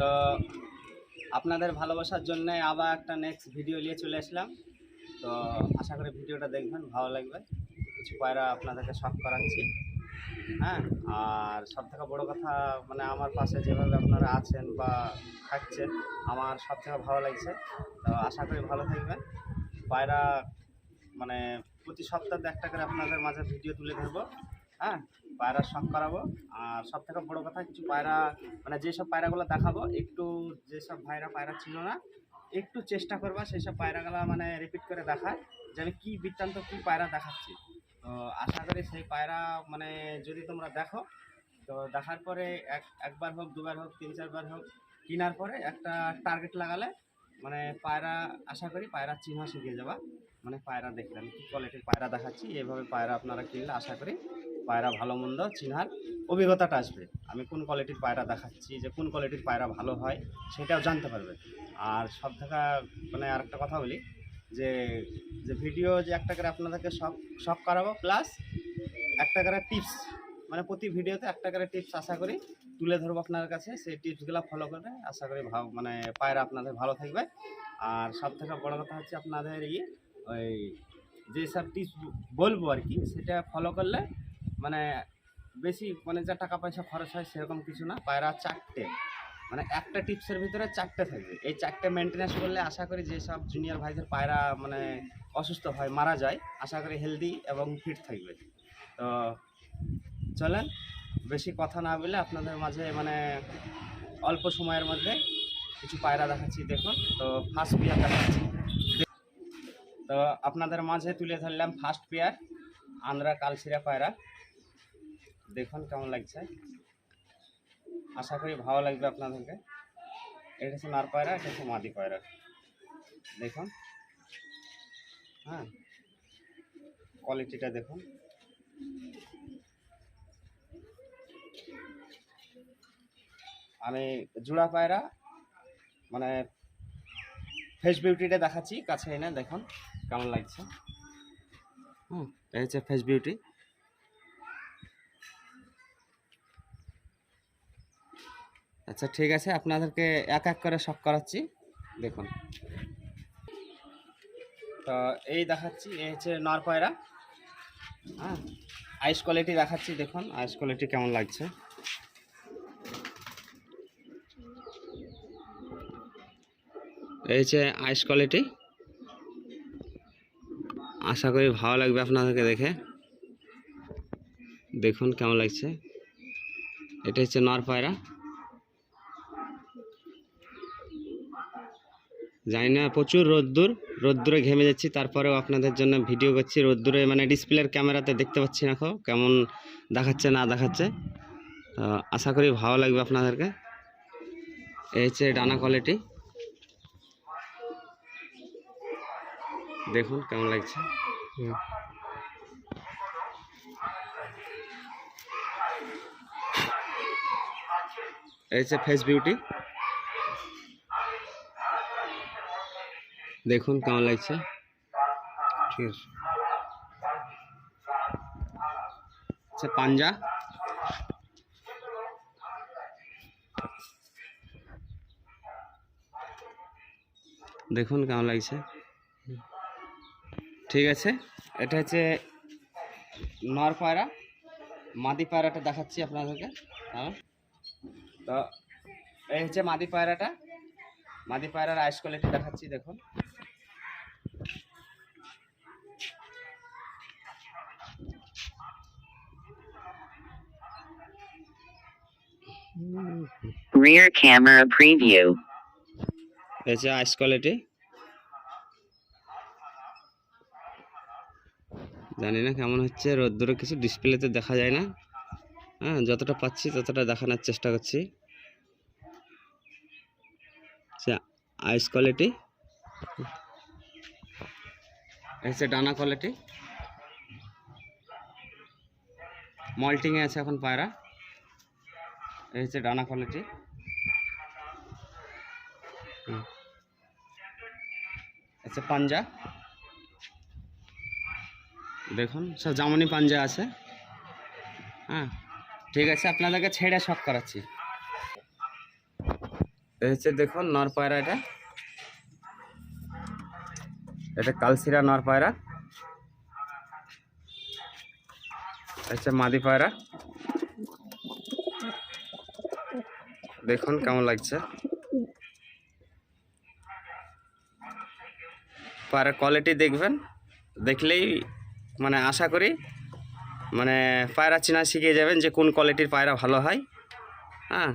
তো আপনাদের ভালোবাসার জন্য আবার একটা নেক্সট ভিডিও নিয়ে চলে আসলাম। তো আশা করি ভিডিওটা দেখবেন, ভালো লাগবে। কিছু পায়রা আপনাদেরকে শখ করাচ্ছি। হ্যাঁ আর সব থেকে বড়ো কথা মানে আমার পাশে যেভাবে আপনারা আছেন বা থাকছেন, আমার সব থেকে ভালো লাগছে। তো আশা করি ভালো থাকবেন। পায়রা মানে প্রতি সপ্তাহে একটা করে আপনাদের মাঝে ভিডিও তুলে ধরবো। হ্যাঁ পায়রা শখ করাবো। আর সব থেকে বড়ো কথা কিছু পায়রা মানে যেসব পায়রাগুলো দেখাবো, একটু যেসব ভাইরা পায়রা ছিল না, একটু চেষ্টা করবা সেই সব পায়রাগুলো মানে রিপিট করে দেখায় যে আমি কী বৃত্তান্ত কী পায়রা দেখাচ্ছি। তো আশা করি সেই পায়রা মানে যদি তোমরা দেখো, তো দেখার পরে এক, একবার হোক, দুবার হোক, তিন, চারবার হোক, কেনার পরে একটা টার্গেট লাগালে মানে পায়রা, আশা করি পায়রা চিহ্ন শিখে যাবা। মানে পায়রা দেখলে আমি কী কোয়ালিটির পায়রা দেখাচ্ছি, এভাবে পায়রা আপনারা কিনলে আশা করি পায়রা ভালো মন্দ চিনহার অভিজ্ঞতাটা আসবে। আমি কোন কোয়ালিটির পায়রা দেখাচ্ছি, যে কোন কোয়ালিটির পায়রা ভালো হয়, সেটাও জানতে পারবে। আর সব থেকে মানে আরেকটা কথা বলি, যে যে ভিডিও যে একটা করে আপনাদেরকে সব সব করাবো প্লাস একটা করে টিপস মানে প্রতি ভিডিওতে একটা করে টিপস আশা করি তুলে ধরবো আপনার কাছে, সেই টিপসগুলো ফলো করবে আশা করি ভালো মানে পায়রা আপনাদের ভালো থাকবে। আর সব থেকে বড় কথা হচ্ছে আপনাদের ইয়ে ওই যেসব টিপস বলব আর কি, সেটা ফলো করলে মানে বেশি মানে যা টাকা পয়সা খরচ হয় সেরকম কিছু না, পায়রা চারটে। মানে একটা টিপসের ভিতরে চারটে থাকবে। এই চারটে মেনটেন্যান্স করলে আশা করি যে সব জুনিয়র ভাইদের পায়রা মানে অসুস্থ হয়, মারা যায়, আশা করি হেলদি এবং ফিট থাকবে। তো চলেন, বেশি কথা না বলে আপনাদের মাঝে মানে অল্প সময়ের মধ্যে কিছু পায়রা দেখাচ্ছি, দেখুন। তো ফার্স্ট পেয়ার দেখাচ্ছি। তো আপনাদের মাঝে তুলে ধরলাম ফার্স্ট পেয়ার আন্ধ্রা কালশিরা পায়রা। দেখুন কেমন লাগছে। আশা করি ভালো লাগবে আপনাদেরকে। এটা হচ্ছে নার পায়রা, এটা হচ্ছে মাদি পায়রা। দেখুন। হ্যাঁ। কোয়ালিটিটা দেখুন। আমি জোড়া পায়রা মানে ফেস বিউটিটা দেখাচ্ছি, কাছে এনে দেখুন। কেমন লাগছে? হুম, এই হচ্ছে ফেস বিউটি আচ্ছা ঠিক আছে, আপনাদেরকে এক এক করে শখ করাচ্ছি। দেখুন। তো এই দেখাচ্ছি, এই হচ্ছে নর পায়রা। হ্যাঁ আইস কোয়ালিটি দেখাচ্ছি, দেখুন আইস কোয়ালিটি কেমন লাগছে। এই হচ্ছে আইস কোয়ালিটি আশা করি ভালো লাগবে আপনাদেরকে দেখে। দেখুন কেমন লাগছে। এটা হচ্ছে নর পায়রা। জানি না, প্রচুর রোদ্দুর, রোদ্দুরে ঘেমে যাচ্ছি, তারপরেও আপনাদের জন্য ভিডিও করছি। রোদ্দুরে মানে ডিসপ্লের ক্যামেরাতে দেখতে পাচ্ছি না কেমন দেখাচ্ছে, না দেখাচ্ছে। আশা করি ভালো লাগবে আপনাদেরকে। এই হচ্ছে ডানা কোয়ালিটি দেখুন কেমন লাগছে। এই হচ্ছে ফেস বিউটি দেখুন কেমন লাগছে। ঠিক আছে। আচ্ছা পাঞ্জা। দেখুন কেমন লাগছে। ঠিক আছে? এটা হচ্ছে নর পায়রা। মাদি পায়রাটা দেখাচ্ছি আপনাদেরকে। হ্যাঁ? তো এই হচ্ছে মাদি পায়রাটা। মাদি পায়রার আইস কোয়ালিটি দেখাচ্ছি দেখুন। Rear camera preview. এই হচ্ছে আইস কোয়ালিটি জানি না কেমন হচ্ছে, রোদ্দুরে কিছু ডিসপ্লেতে দেখা যায় না। হ্যাঁ যতটা পাচ্ছি ততটা দেখানোর চেষ্টা করছি। আইস কোয়ালিটি হচ্ছে ডানা কোয়ালিটি মল্টিংয়ে আছে এখন পায়রা। এই হচ্ছে ডানা কোয়ালিটি আচ্ছা পাঞ্জা? দেখুন, সব জামানি পাঞ্জা আছে। হ্যাঁ ঠিক আছে, আপনাদেরকে ছেড়ে শখ করাচ্ছি। এই হচ্ছে দেখুন, নর পায়রা এটা। এটা কালসিরা নর পায়রা। হচ্ছে মাদি পায়রা। দেখুন কেমন লাগছে। পায়রার কোয়ালিটি দেখবেন, দেখলেই মানে আশা করি মানে পায়রা চেনা শিখিয়ে যাবেন যে কোন কোয়ালিটির পায়রা ভালো হয়। হ্যাঁ?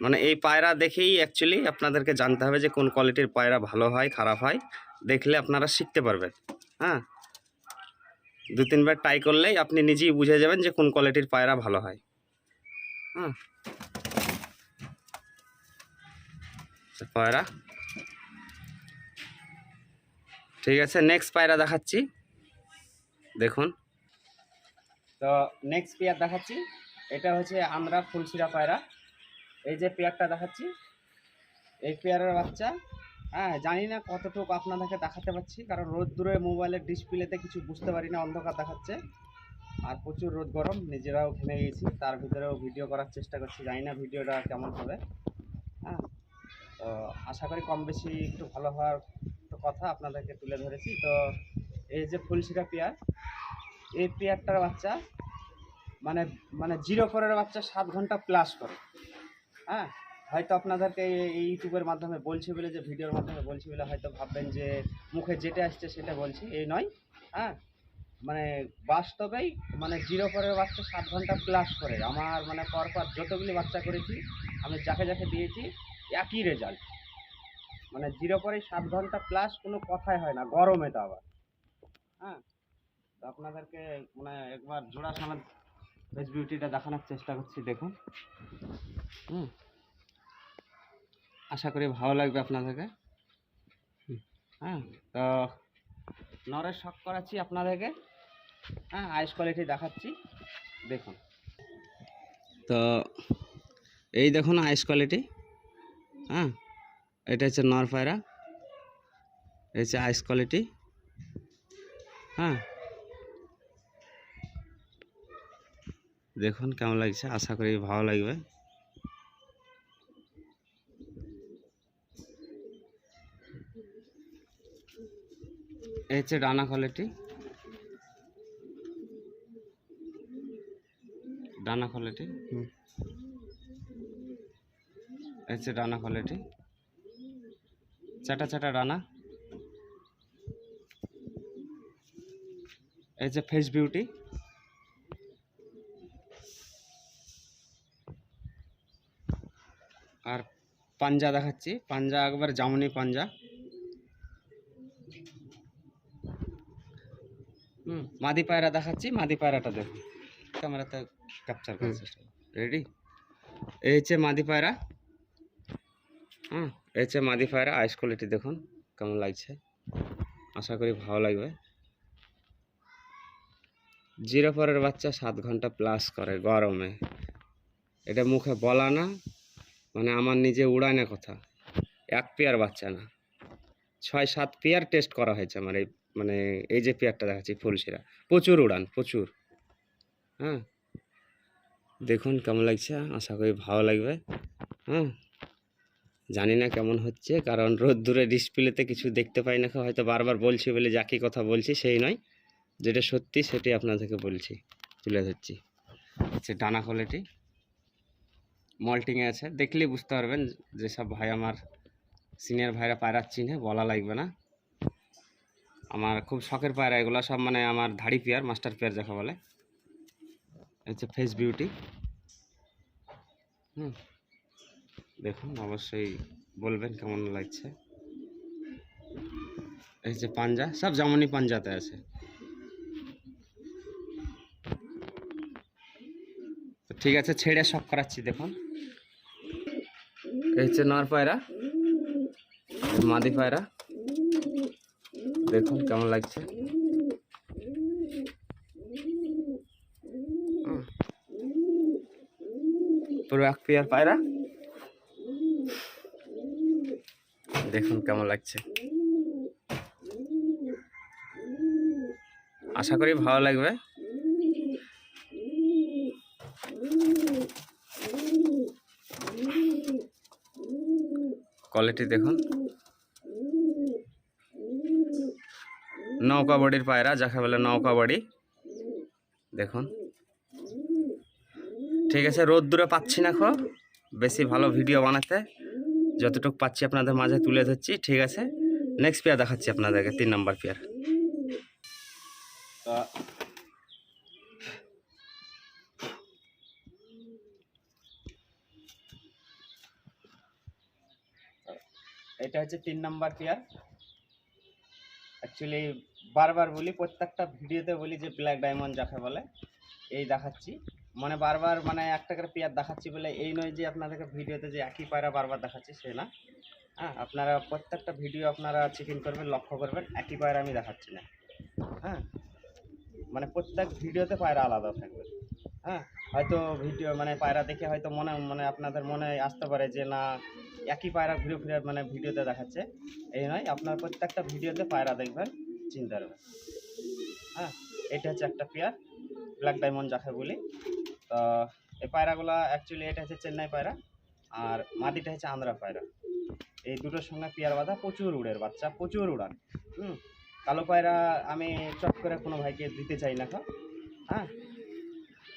মানে এই পায়রা দেখেই অ্যাকচুয়ালি আপনাদেরকে জানতে হবে যে কোন কোয়ালিটির পায়রা ভালো হয়, খারাপ হয়। দেখলে আপনারা শিখতে পারবেন। হ্যাঁ? দু তিনবার ট্রাই করলেই আপনি নিজেই বুঝে যাবেন যে কোন কোয়ালিটির পায়রা ভালো হয়। হ্যাঁ? পায়রা। ঠিক আছে নেক্সট পায়রা দেখাচ্ছি। দেখুন। তো নেক্সট পেয়ার দেখাচ্ছি। এটা হচ্ছে আমরা ফুলশিরা পায়রা। এই যে পেয়ারটা দেখাচ্ছি, এই পেয়ারের বাচ্চা। হ্যাঁ জানি না কতটুকু আপনাদেরকে দেখাতে পারছি কারণ রোদ দূরে মোবাইলের ডিসপ্লেতে কিছু বুঝতে পারি না অন্ধকার দেখাচ্ছে। আর প্রচুর রোদ গরম, নিজেরাও ঘেমে গেছি, তার ভিতরেও ভিডিও করার চেষ্টা করছি, জানি না ভিডিওটা কেমন হবে। হ্যাঁ তো আশা করি কম বেশি একটু ভালো হওয়ার কথা আপনাদেরকে তুলে ধরেছি। তো এই যে ফুলশিরা পেয়ার এই পেয়ারটার বাচ্চা মানে মানে জিরো ফোরের বাচ্চা সাত ঘণ্টা প্লাস করে। হ্যাঁ? হয়তো আপনাদেরকে এই- ইউটিউবের মাধ্যমে বলছি বলে, যে ভিডিওর মাধ্যমে বলছি বলে হয়তো ভাববেন যে মুখে যেটা আসছে সেটা বলছি। এই নয়। হ্যাঁ? মানে বাস্তবেই মানে জিরো ফোরের বাচ্চা সাত ঘণ্টা প্লাস করে। আমার মানে পরপর যতগুলি বাচ্চা করেছি, আমি যাকে যাকে দিয়েছি, একই রেজাল্ট মানে জিরো পরে সাত ঘণ্টা প্লাস কোনো কথাই হয় না, গরমে তো আবার। হ্যাঁ? তো আপনাদেরকে মানে একবার জোড়া সামনে ভেজ বিউটিটা দেখানোর চেষ্টা করছি, দেখুন। হুম। আশা করি ভালো লাগবে আপনাদেরকে। হ্যাঁ তো নরের শখ করাচ্ছি আপনাদেরকে। হ্যাঁ আইস কোয়ালিটি দেখাচ্ছি। দেখুন। তো এই দেখুন আইস কোয়ালিটি হ্যাঁ এটা হচ্ছে নর পায়রা। এই হচ্ছে আইস কোয়ালিটি হ্যাঁ। দেখুন কেমন লাগছে আশা করি ভালো লাগবে। এই হচ্ছে ডানা কোয়ালিটি ডানা কোয়ালিটি এই হচ্ছে ডানা কোয়ালিটি চাটা চাটা ডানা। এই যে ফেস বিউটি আর পাঞ্জা দেখাচ্ছি। পাঞ্জা একবার জামনি পাঞ্জা। হুম মাদি পায়রা দেখাচ্ছি মাদি পায়রাটা দেখুন ক্যামেরাতে ক্যাপচার করার চেষ্টা রেডি এই হচ্ছে মাদি পায়রা। হুম এই হচ্ছে মাদি পায়রা আইস কোয়ালিটি দেখুন কেমন লাগছে। আশা করি ভালো লাগবে। জিরো পরের বাচ্চা সাত ঘণ্টা প্লাস করে গরমে। এটা মুখে বলা না। মানে আমার নিজে উড়ায় না কথা। এক পেয়ার বাচ্চা না। ছয়, সাত পেয়ার টেস্ট করা হয়েছে আমার এই মানে এই যে পেয়ারটা দেখাচ্ছি ফুলশিরা। প্রচুর উড়ান, প্রচুর। হ্যাঁ? দেখুন কেমন লাগছে, আশা করি ভালো লাগবে। হ্যাঁ? জানি না কেমন হচ্ছে, কারণ রোদ দূরে ডিসপ্লেতে কিছু দেখতে পাই না, হয়তো বারবার বলছি বলে যাকে কথা বলছি সেই নয়। যেটা সত্যি সেটাই আপনাদেরকে বলছি, তুলে ধরছি। হচ্ছে ডানা কোয়ালিটি মল্টিংয়ে আছে। দেখলেই বুঝতে পারবেন যেসব ভাই আমার সিনিয়র ভাইরা পায়রা চিনে, বলা লাগবে না। আমার খুব শখের পায়রা, এগুলো সব মানে আমার ধাড়ি পেয়ার, মাস্টার পেয়ার যাকে বলে। হচ্ছে ফেস বিউটি হুম। দেখুন, অবশ্যই বলবেন কেমন লাগছে। এই যে পাঞ্জা, সব যেমনই পাঞ্জাতে আছে। ঠিক আছে, ছেড়ে সব করাচ্ছি, দেখুন। হচ্ছে নর পায়রা, মাদি পায়রা। দেখুন কেমন লাগছে। পুরো এক পেয়ার পায়রা। দেখুন কেমন লাগছে। আশা করি ভালো লাগবে। কোয়ালিটি দেখুন। নৌকা বডির পায়রা, যাকে বলে নৌকা বডি। দেখুন। ঠিক আছে রোদ দূরে পাচ্ছি না খো। বেশি ভালো ভিডিও বানাতে। যতটুকু পাচ্ছি আপনাদের মাঝে তুলে ধরছি। ঠিক আছে নেক্সট পেয়ার দেখাচ্ছি আপনাদেরকে, তিন নম্বর পেয়ার তো এটা হচ্ছে তিন নাম্বার পেয়ার অ্যাকচুয়ালি বারবার বলি, প্রত্যেকটা ভিডিওতে বলি যে ব্ল্যাক ডায়মন্ড যাকে বলে, এই দেখাচ্ছি। মানে বারবার মানে একটা করে পেয়ার দেখাচ্ছি বলে এই নয় যে আপনাদেরকে ভিডিওতে যে একই পায়রা বারবার দেখাচ্ছি, সে না। হ্যাঁ আপনারা প্রত্যেকটা ভিডিও আপনারা চেকিং করবেন, লক্ষ্য করবেন, একই পায়রা আমি দেখাচ্ছি না। হ্যাঁ মানে প্রত্যেক ভিডিওতে পায়রা আলাদা থাকবে। হ্যাঁ হয়তো ভিডিও মানে পায়রা দেখে হয়তো মনে মানে আপনাদের মনে আসতে পারে যে না একই পায়রা ঘুরে ঘুরে মানে ভিডিওতে দেখাচ্ছে। এই নয়, আপনার প্রত্যেকটা ভিডিওতে পায়রা দেখবেন, চিনতে পারবেন। হ্যাঁ এটা হচ্ছে একটা পেয়ার ব্ল্যাক ডায়মন্ড যাকে বলি। তো, এই পায়রাগুলো অ্যাকচুয়ালি এটা হচ্ছে চেন্নাই পায়রা, আর মাটিটা হচ্ছে আন্ধ্রা পায়রা। এই দুটোর সঙ্গে পেয়ার বাঁধা, প্রচুর উড়ের বাচ্চা, প্রচুর উড়ান। হুম, কালো পায়রা আমি চট করে কোনো ভাইকে দিতে চাই না হ্যাঁ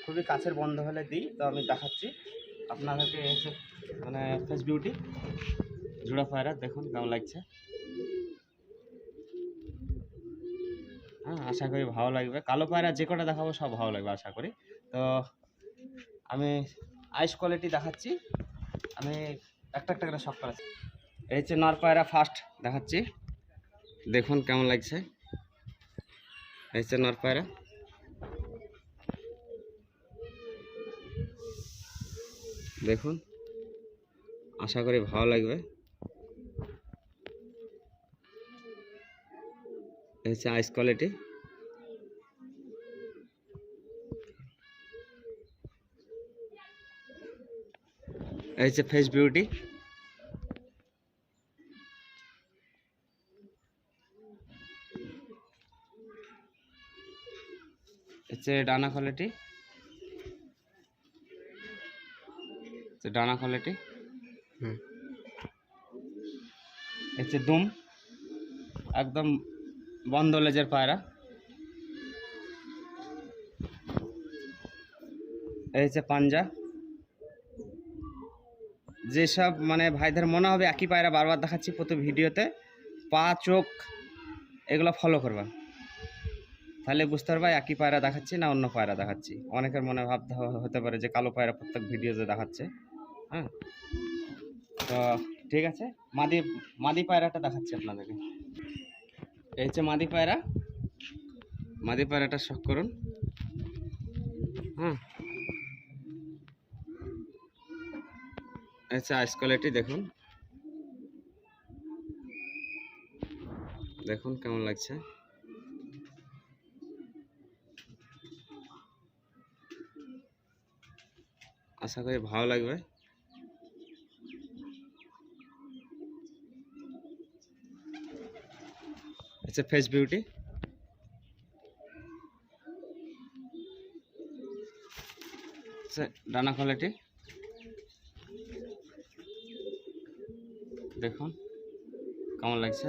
খুবই কাছের বন্ধ হলে দিই, তো আমি দেখাচ্ছি। আপনাদেরকে এসে মানে ফেস বিউটি জোড়া পায়রা, দেখুন কেমন লাগছে। হ্যাঁ আশা করি ভালো লাগবে। কালো পায়রা যে কটা দেখাবো সব ভালো লাগবে, আশা করি। তো, আমি আইস কোয়ালিটি দেখাচ্ছি। আমি একটা একটা করে সব করাচ্ছি এই হচ্ছে নর পায়রা ফার্স্ট দেখাচ্ছি। দেখুন কেমন লাগছে। এই হচ্ছে নর পায়রা। দেখুন। আশা করি ভালো লাগবে। হচ্ছে আইস কোয়ালিটি হচ্ছে ফেস বিউটি হচ্ছে ডানা কোয়ালিটি ডানা কোয়ালিটি হচ্ছে দুম, একদম বন্ধ লেজের পায়রা। এই হচ্ছে পাঞ্জা। যেসব মানে ভাইদের মনে হবে একই পায়রা বারবার দেখাচ্ছি প্রতি ভিডিওতে, পা, চোখ, এগুলো ফলো করবা তাহলে বুঝতে পারবা একই পায়রা দেখাচ্ছি না অন্য পায়রা দেখাচ্ছি। অনেকের মনে ভাবতে হতে পারে যে কালো পায়রা প্রত্যেক ভিডিওতে দেখাচ্ছে। হ্যাঁ। তো ঠিক আছে, মাদি মাদি পায়রাটা দেখাচ্ছি আপনাদেরকে। এই হচ্ছে মাদি পায়রা। মাদি পায়রাটা শখ করুন। হ্যাঁ হচ্ছে আইস কোয়ালিটি দেখুন। দেখুন কেমন লাগছে। আশা করি ভালো লাগবে। হচ্ছে ফেস বিউটি। ডানা কোয়ালিটি। দেখুন, কেমন লাগছে?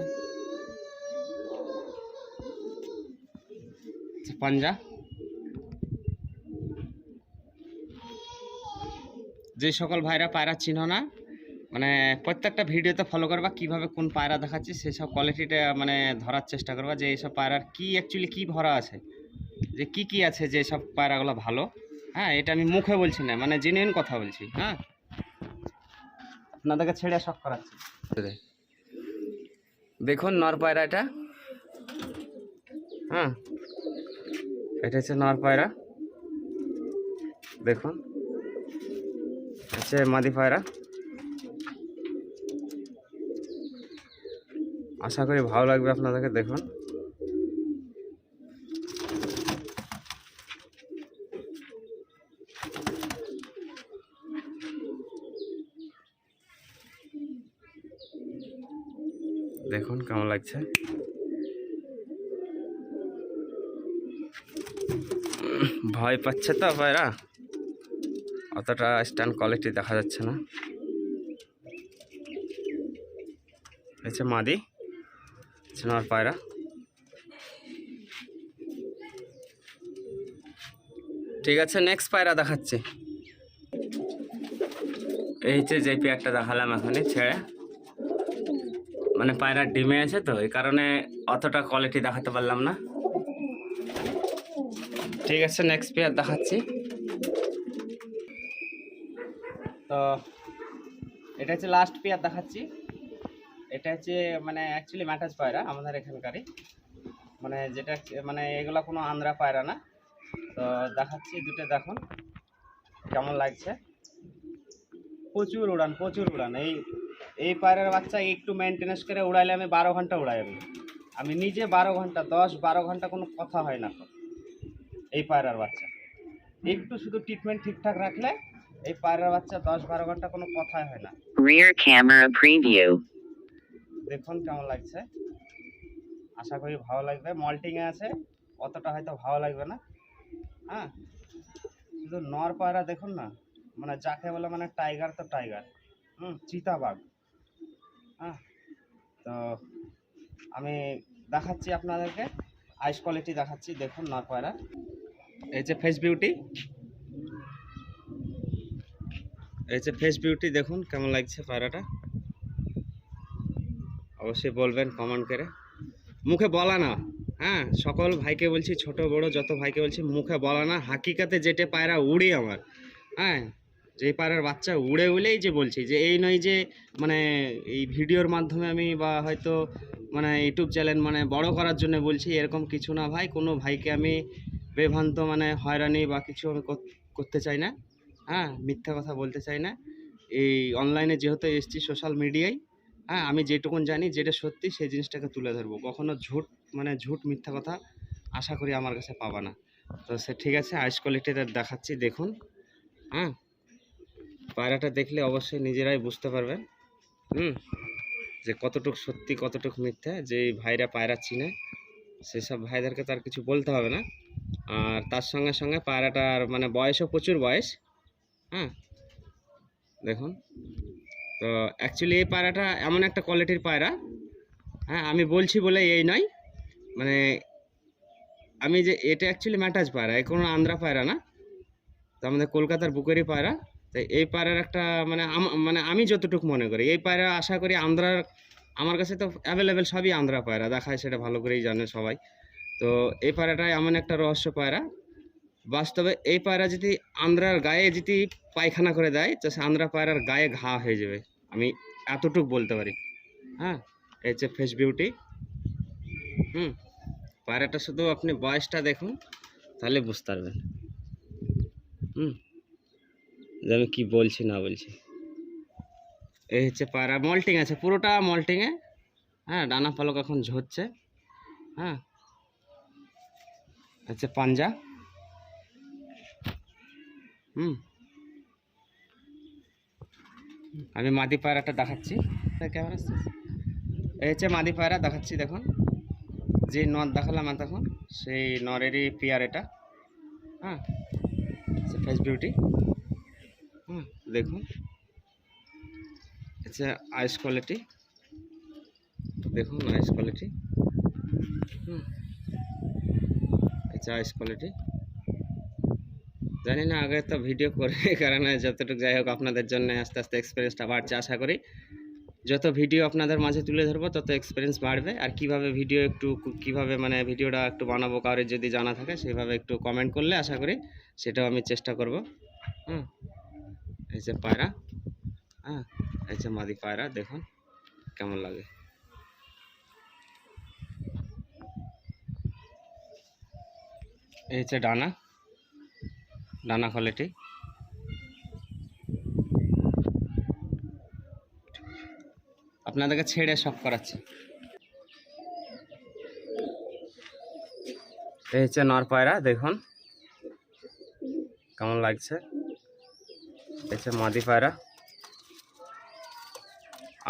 হচ্ছে পাঞ্জা। যে সকল ভাইরা পায়রা চিহ্ন না মানে প্রত্যেকটা ভিডিওতে ফলো করবা, কীভাবে কোন পায়রা দেখাচ্ছি সেই সব কোয়ালিটিটা মানে ধরার চেষ্টা করবা যে এইসব পায়রার কি অ্যাকচুয়ালি কি ভরা আছে, যে কি কি আছে যে সব পায়রাগুলো ভালো হ্যাঁ এটা আমি মুখে বলছি না মানে জেনুইন কথা বলছি হ্যাঁ। আপনাদেরকে ছেড়ে শখ করাচ্ছি। দেখুন নর পায়রা এটা। হ্যাঁ এটা হচ্ছে নর পায়রা। দেখুন হচ্ছে মাদি পায়রা। আশা করি ভালো লাগবে আপনাদেরকে দেখুন। দেখুন কেমন লাগছে। ভয় পাচ্ছে তো পায়রা অতটা স্ট্যান্ড কোয়ালিটি দেখা যাচ্ছে না। হচ্ছে মাদি। হচ্ছে নর পায়রা। ঠিক আছে নেক্সট পায়রা দেখাচ্ছি। এই হচ্ছে যে পেয়ারটা দেখালাম এখনই ছেড়ে। মানে পায়রা ডিমে আছে তো, এই কারণে অতটা কোয়ালিটি দেখাতে পারলাম না। ঠিক আছে নেক্সট পেয়ার দেখাচ্ছি। তো, এটা হচ্ছে লাস্ট পেয়ার দেখাচ্ছি। এটা হচ্ছে মানে অ্যাকচুয়ালি ম্যাটাজ পায়রা, আমাদের এখানকারই। মানে যেটা মানে এগুলো কোনো আন্দ্রা পায়রা না। তো দেখাচ্ছি দুটো দেখুন, কেমন লাগছে। প্রচুর উড়ান প্রচুর উড়ান। এই এই পায়রার বাচ্চা একটু মেনটেনেন্স করে উড়াইলে আমি বারো ঘণ্টা উড়াই আমি। আমি নিজে বারো ঘণ্টা, দশ বারো ঘণ্টা কোনো কথা হয় না। এই পায়রার বাচ্চা। একটু শুধু ট্রিটমেন্ট ঠিকঠাক রাখলে এই পায়রার বাচ্চা দশ বারো ঘণ্টা কোনো কথাই হয় না. দেখুন কেমন লাগছে। আশা করি ভালো লাগবে। মল্টিংয়ে আছে, অতটা হয়তো ভালো লাগবে না। হ্যাঁ? শুধু নর পায়রা দেখুন না মানে যাকে বলে মানে টাইগার তো টাইগার হুম, চিতাবাঘ। হ্যাঁ? তো আমি দেখাচ্ছি আপনাদেরকে আইস কোয়ালিটি দেখাচ্ছি। দেখুন নর পায়রা। এই যে ফেস বিউটি এই যে ফেস বিউটি দেখুন কেমন লাগছে পায়রাটা। অবশ্যই বলবেন কমেন্ট করে। মুখে বলা না। হ্যাঁ সকল ভাইকে বলছি, ছোট, বড়, যত ভাইকে বলছি, মুখে বলা না। হাকিকাতে যেটা পায়রা উড়ে আমার। হ্যাঁ যে পায়রার বাচ্চা উড়ে উড়েই যে বলছি, যে এই নয় যে মানে এই ভিডিওর মাধ্যমে আমি বা হয়তো মানে ইউটিউব চ্যানেল মানে বড় করার জন্য বলছি, এরকম কিছু না ভাই। কোনো ভাইকে আমি বেভান্ত মানে হয়রানি বা কিছু আমি করতে চাই না। হ্যাঁ মিথ্যা কথা বলতে চাই না। এই অনলাইনে যেহেতু এসছি সোশ্যাল মিডিয়ায় হ্যাঁ আমি যেটুকুন জানি যেটা সত্যি সেই জিনিসটাকে তুলে ধরবো। কখনো ঝুট মানে ঝুট মিথ্যা কথা আশা করি আমার কাছে পাবা না। তো সে ঠিক আছে আইস কোয়ালিটিটা দেখাচ্ছি, দেখুন। হ্যাঁ পায়রাটা দেখলে অবশ্যই নিজেরাই বুঝতে পারবেন, হুম, যে কতটুকু সত্যি, কতটুকু মিথ্যা যে ভাইরা পায়রা চিনে, সেসব ভাইদেরকে তো আর কিছু বলতে হবে না। আর তার সঙ্গে সঙ্গে পায়রাটার মানে বয়সও প্রচুর বয়স হ্যাঁ দেখুন। তো অ্যাকচুয়ালি এই পায়রাটা এমন একটা কোয়ালিটির পায়রা। হ্যাঁ আমি বলছি বলে এই নয়। মানে আমি যে, এটা অ্যাকচুয়ালি ম্যাটাজ পায়রা, এ কোনো আন্দ্রা পায়রা না। তো আমাদের কলকাতার বুকেরই পায়রা। তো এই পায়রার একটা মানে মানে আমি যতটুকু মনে করি, এই পায়রা আশা করি আন্ধ্রার আমার কাছে তো অ্যাভেলেবেল সবই আন্ধ্রা পায়রা। দেখায় সেটা ভালো করেই জানে সবাই। তো এই পায়রাটা এমন একটা রহস্য পায়রা। বাস্তবে এই পায়রা যদি আন্ধ্রার গায়ে যদি পায়খানা করে দেয়, তো সে আন্ধ্রা পায়রার গায়ে ঘা হয়ে যাবে। আমি এতটুক বলতে পারি। হ্যাঁ এই হচ্ছে ফেস বিউটি হুম, পায়রাটা শুধু আপনি বয়সটা দেখুন, তাহলে বুঝতে পারবেন। হুম, যে আমি কী বলছি, না বলছি। এই হচ্ছে পায়রা মল্টিং আছে, পুরোটা মল্টিংয়ে হ্যাঁ ডানা পালক এখন ঝরছে। হ্যাঁ আচ্ছা পাঞ্জা। হুম। আমি মাদি পায়রাটা দেখাচ্ছি। ক্যামেরা এই হচ্ছে মাদি পায়রা, দেখাচ্ছি দেখুন। যে নর দেখালাম তখন, সেই নরেরই পেয়ার এটা। হ্যাঁ ফেস বিউটি হুম, দেখুন। আচ্ছা আইস কোয়ালিটি দেখুন আইস কোয়ালিটি হুম আচ্ছা আইস কোয়ালিটি জানি না, আগে তো ভিডিও করে কারণে যতটুকু যাই হোক আপনাদের জন্য আস্তে আস্তে এক্সপিরিয়েন্সটা বাড়ছে, আশা করি। যত ভিডিও আপনাদের মাঝে তুলে ধরবো, তত এক্সপিরিয়েন্স বাড়বে। আর কীভাবে ভিডিও একটু কীভাবে মানে ভিডিওটা একটু বানাবো, কারোর যদি জানা থাকে সেভাবে একটু কমেন্ট করলে আশা করি সেটাও আমি চেষ্টা করব। হুম। এই যে পায়রা হ্যাঁ এই যে মাদি পায়রা, দেখুন কেমন লাগে। এই হচ্ছে ডানা ডানা কোয়ালিটি। আপনাদেরকে ছেড়ে সব করাচ্ছি। এই হচ্ছে নর পায়রা, দেখুন। কেমন লাগছে? এই হচ্ছে মাদি পায়রা।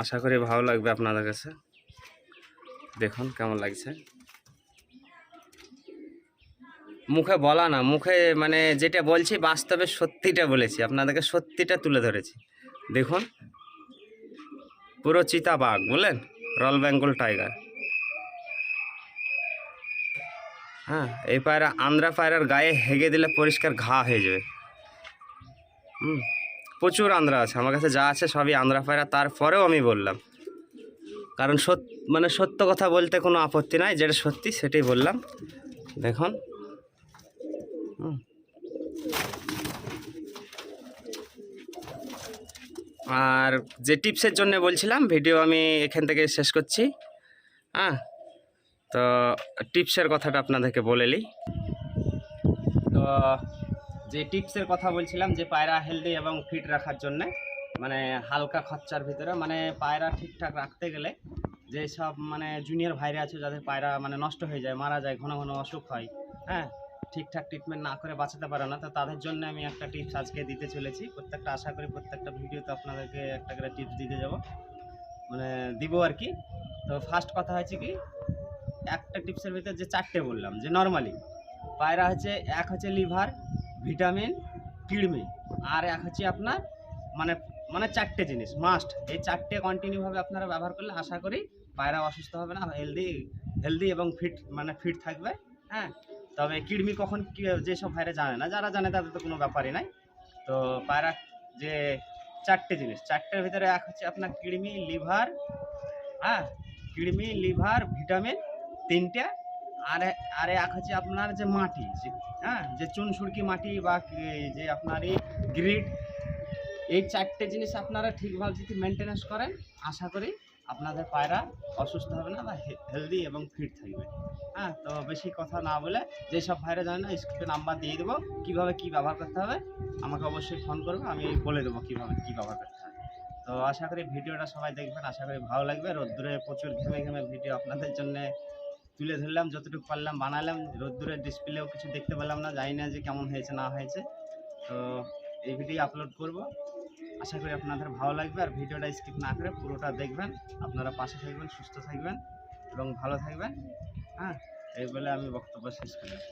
আশা করি ভালো লাগবে আপনাদের কাছে। দেখুন কেমন লাগছে। মুখে বলা না, মুখে মানে যেটা বলছি বাস্তবে সত্যিটা বলেছি, আপনাদেরকে সত্যিটা তুলে ধরেছি। দেখুন, পুরো চিতাবাঘ বুঝলেন রয়্যাল বেঙ্গল টাইগার হ্যাঁ এই পায়রা আন্দ্রা পায়রার গায়ে হেগে দিলে পরিষ্কার ঘা হয়ে যাবে। হুম, প্রচুর আন্দ্রা আছে, আমার কাছে যা আছে সবই আন্দ্রা পায়রা, তারপরেও আমি বললাম। কারণ সত মানে সত্য কথা বলতে কোনো আপত্তি নাই, যেটা সত্যি সেটাই বললাম। দেখুন হুম। আর যে টিপসের জন্য বলছিলাম, ভিডিও আমি এখান থেকে শেষ করছি। হ্যাঁ তো টিপসের কথাটা আপনাদেরকে বলে নিই। তো যে টিপসের কথা বলছিলাম, যে পায়রা হেলদি এবং ফিট রাখার জন্য মানে হালকা খরচার ভিতরে মানে পায়রা ঠিকঠাক রাখতে গেলে যে সব মানে জুনিয়র ভাইরা আছে, যাদের পায়রা মানে নষ্ট হয়ে যায়, মারা যায়, ঘন ঘন অসুখ হয় হ্যাঁ ঠিকঠাক ট্রিটমেন্ট না করে বাঁচাতে পারে না। তো তাদের জন্য আমি একটা টিপস আজকে দিতে চলেছি। প্রত্যেকটা আশা করি প্রত্যেকটা ভিডিওতে আপনাদেরকে একটা করে টিপস দিতে যাব। মানে দিব আর কি। তো ফার্স্ট কথা হচ্ছে কি, একটা টিপসের ভিতরে যে চারটে বললাম, যে নর্মালি পায়রা হচ্ছে, এক হচ্ছে লিভার ভিটামিন কিডনি আর এক হচ্ছে আপনার মানে মানে চারটে জিনিস মাস্ট এই চারটে কন্টিনিউভাবে আপনারা ব্যবহার করলে আশা করি পায়রা অসুস্থ হবে না হেলদি হেলদি এবং ফিট মানে ফিট থাকবে। হ্যাঁ? তবে কিডমি কখন কি, যেসব ভাইরা জানে না, যারা জানে তাদের তো কোনো ব্যাপারই নাই। তো পায়রা যে চারটে জিনিস, চারটের ভিতরে এক হচ্ছে আপনার কিডমি, লিভার হ্যাঁ কিডমি, লিভার, ভিটামিন তিনটে, আর আর এক হচ্ছে আপনার যে মাটি হ্যাঁ যে চুন সুরকি মাটি বা যে আপনার এই গ্রিড, এই চারটে জিনিস আপনারা ঠিকভাবে যদি মেনটেন্যান্স করেন, আশা করি আপনাদের পায়রা অসুস্থ হবে না বা হেলদি এবং ফিট থাকবে। হ্যাঁ তো বেশি কথা না বলে যেসব ভাইরা জানে না স্ক্রিপে নাম্বার দিয়ে দেবো। কীভাবে কী ব্যবহার করতে হবে, আমাকে অবশ্যই ফোন করবে, আমি বলে দেবো কীভাবে কী ব্যবহার করতে হবে তো আশা করি ভিডিওটা সবাই দেখবেন, আশা করি ভালো লাগবে। রোদ্দুরে প্রচুর ঘেমে ঘেমে ভিডিও আপনাদের জন্য তুলে ধরলাম, যতটুকু পারলাম, বানালাম। রোদ্দুরের ডিসপ্লেও কিছু দেখতে পেলাম না, জানি না যে কেমন হয়েছে, না হয়েছে। তো এই ভিডিও আপলোড করব। আশা করি আপনাদের ভালো লাগবে আর ভিডিওটা স্কিপ না করে পুরোটা দেখবেন। আপনারা পাশে থাকবেন, সুস্থ থাকবেন এবং ভালো থাকবেন। হ্যাঁ এই বলে আমি বক্তব্য শেষ করলাম।